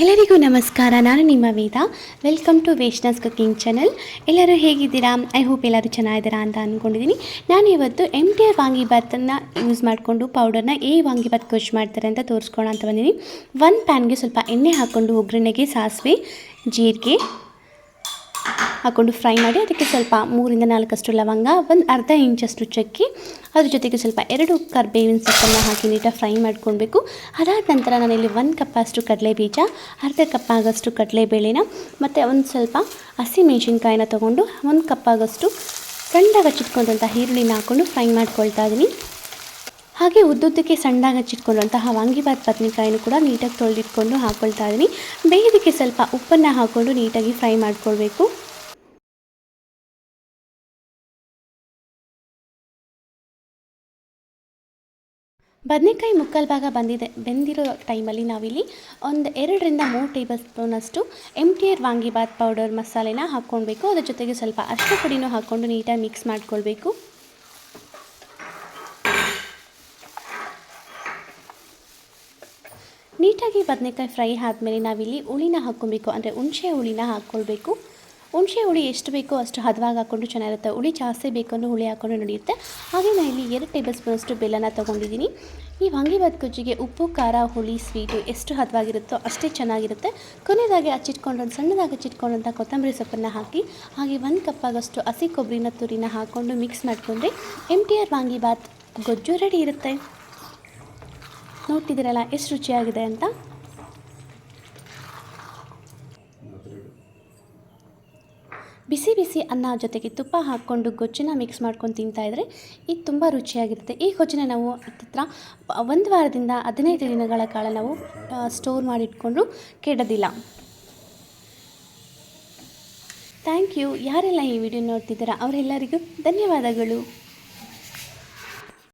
ಎಲ್ಲರಿಗೂ ನಮಸ್ಕಾರ. ನಾನು ನಿಮ್ಮ Veda welcome to Veshna's cooking channel ಎಲ್ಲರೂ ಹೇಗಿದ್ದೀರಾ? ಐ ಹೋಪ್ ಎಲ್ಲರೂ ಚೆನ್ನಾಗಿದ್ದೀರಾ ಅಂತ ಅಂದ್ಕೊಂಡಿದ್ದೀನಿ ನಾನು ಇವತ್ತು ಎಂ ಟಿ ಆರ್ ವಾಂಗಿಭಾತನ್ನು ಯೂಸ್ ಮಾಡಿಕೊಂಡು ಪೌಡರ್ನ ಏ ವಾಂಗಿಭಾತ್ ಖುಷ್ ಮಾಡ್ತಾರೆ ಅಂತ ತೋರಿಸ್ಕೊಳ ಅಂತ ಬಂದಿದ್ದೀನಿ ಒನ್ ಪ್ಯಾನ್ಗೆ ಸ್ವಲ್ಪ ಎಣ್ಣೆ ಹಾಕ್ಕೊಂಡು ಒಗ್ಗರಣೆಗೆ ಸಾಸಿವೆ, ಜೀರಿಗೆ ಹಾಕ್ಕೊಂಡು ಫ್ರೈ ಮಾಡಿ ಅದಕ್ಕೆ ಸ್ವಲ್ಪ ಮೂರಿಂದ ನಾಲ್ಕಷ್ಟು ಲವಂಗ, ಒಂದು ಅರ್ಧ ಇಂಚಷ್ಟು ಚಕ್ಕಿ, ಅದ್ರ ಜೊತೆಗೆ ಸ್ವಲ್ಪ ಎರಡು ಕರ್ಬೇವಿನ ಸೊಪ್ಪನ್ನು ಹಾಕಿ ನೀಟಾಗಿ ಫ್ರೈ ಮಾಡ್ಕೊಳ್ಬೇಕು. ಅದಾದ ನಂತರ ನಾನಿಲ್ಲಿ ಒಂದು ಕಪ್ಪಷ್ಟು ಕಡಲೆ ಬೀಜ ಅರ್ಧ ಕಪ್ ಆಗಷ್ಟು ಕಡಲೆಬೇಳೆನ, ಮತ್ತು ಒಂದು ಸ್ವಲ್ಪ ಹಸಿ ಮೆಣಸಿನ್ಕಾಯಿನ ತೊಗೊಂಡು ಒಂದು ಕಪ್ ಆಗೋಷ್ಟು ಸಣ್ಣದಾಗಿ ಹಚ್ಚಿಟ್ಕೊಂಡಂಥ ಈರುಳ್ಳಿನ ಹಾಕ್ಕೊಂಡು ಫ್ರೈ ಮಾಡ್ಕೊಳ್ತಾ ಇದ್ದೀನಿ ಹಾಗೆ ಉದ್ದುದ್ದಕ್ಕೆ ಸಣ್ಣಾಗಿ ಹಚ್ಚಿಟ್ಕೊಂಡಂತಹ ವಾಂಗಿಬಾತ್ ಬದನೆಕಾಯಿನೂ ಕೂಡ ನೀಟಾಗಿ ತೊಳೆದಿಟ್ಕೊಂಡು ಹಾಕ್ಕೊಳ್ತಾ ಇದ್ದೀನಿ ಬೇಯೋದಕ್ಕೆ ಸ್ವಲ್ಪ ಉಪ್ಪನ್ನು ಹಾಕ್ಕೊಂಡು ನೀಟಾಗಿ ಫ್ರೈ ಮಾಡ್ಕೊಳ್ಬೇಕು. ಬದನೆಕಾಯಿ ಮುಕ್ಕಲ್ ಭಾಗ ಬಂದಿದೆ, ಬೆಂದಿರೋ ಟೈಮಲ್ಲಿ ನಾವಿಲ್ಲಿ ಒಂದು ಎರಡರಿಂದ ಮೂರು ಟೇಬಲ್ ಸ್ಪೂನಷ್ಟು M T R vangibath powder ಮಸಾಲೆನ ಹಾಕ್ಕೊಳ್ಬೇಕು. ಅದ್ರ ಜೊತೆಗೆ ಸ್ವಲ್ಪ ಅಷ್ಟು ಪುಡಿನೂ ಹಾಕ್ಕೊಂಡು ನೀಟಾಗಿ ಮಿಕ್ಸ್ ಮಾಡ್ಕೊಳ್ಬೇಕು. ನೀಟಾಗಿ ಬದನೆಕಾಯಿ ಫ್ರೈ ಆದಮೇಲೆ ನಾವಿಲ್ಲಿ ಹುಳಿನ ಹಾಕ್ಕೊಬೇಕು ಅಂದರೆ ಹುಣಸೆ ಹುಳಿನ ಹಾಕ್ಕೊಳ್ಬೇಕು. ಹುಣಸೆ ಹುಳಿ ಎಷ್ಟು ಬೇಕೋ ಅಷ್ಟು ಹದವಾಗಿ ಹಾಕ್ಕೊಂಡು ಚೆನ್ನಾಗಿರುತ್ತೆ. ಹುಳಿ ಜಾಸ್ತಿ ಬೇಕು ಅಂದ್ರೆ ಹುಳಿ ಹಾಕ್ಕೊಂಡು ನಡೆಯುತ್ತೆ. ಹಾಗೆ ನಾನು ಇಲ್ಲಿ ಎರಡು ಟೇಬಲ್ ಸ್ಪೂನಷ್ಟು ಬೆಲ್ಲನ ತೊಗೊಂಡಿದ್ದೀನಿ. ಈ ವಾಂಗಿಭಾತ್ ಗೊಜ್ಜಿಗೆ ಉಪ್ಪು, ಖಾರ, ಹುಳಿ, ಸ್ವೀಟು ಎಷ್ಟು ಹದವಾಗಿರುತ್ತೋ ಅಷ್ಟೇ ಚೆನ್ನಾಗಿರುತ್ತೆ. ಕೊನೆಯದಾಗಿ ಹಚ್ಚಿಟ್ಕೊಂಡು ಸಣ್ಣದಾಗಿ ಹಚ್ಚಿಟ್ಕೊಂಡಂಥ ಕೊತ್ತಂಬರಿ ಸೊಪ್ಪನ್ನು ಹಾಕಿ, ಹಾಗೆ ಒಂದು ಕಪ್ಪಾಗಷ್ಟು ಹಸಿ ಕೊಬ್ಬರಿನ ತುರಿನ ಹಾಕ್ಕೊಂಡು ಮಿಕ್ಸ್ ಮಾಡಿಕೊಂಡ್ರೆ ಎಂ ಟಿ ಆರ್ ವಾಂಗಿಬಾತ್ ಗೊಜ್ಜು ರೆಡಿ ಇರುತ್ತೆ. ನೋಡ್ತಿದ್ದೀರಲ್ಲ, ಎಷ್ಟು ರುಚಿಯಾಗಿದೆ ಅಂತ? ಬಿಸಿ ಬಿಸಿ ಅನ್ನ ಜೊತೆಗೆ ತುಪ್ಪ ಹಾಕ್ಕೊಂಡು ಗೊಜ್ಜನ್ನ ಮಿಕ್ಸ್ ಮಾಡ್ಕೊಂಡು ತಿಂತಾ ಇದ್ದರೆ ಇದು ತುಂಬ ರುಚಿಯಾಗಿರುತ್ತೆ. ಈ ಗೊಜ್ಜನ್ನ ನಾವು ಹತ್ತಿರ ಒಂದು ವಾರದಿಂದ ಹದಿನೈದು ದಿನಗಳ ಕಾಲ ನಾವು ಸ್ಟೋರ್ ಮಾಡಿಟ್ಕೊಂಡು ಕೆಡೋದಿಲ್ಲ. ಥ್ಯಾಂಕ್ ಯು ಯಾರೆಲ್ಲ ಈ ವಿಡಿಯೋ ನೋಡ್ತಿದ್ದೀರಾ, ಅವರೆಲ್ಲರಿಗೂ ಧನ್ಯವಾದಗಳು.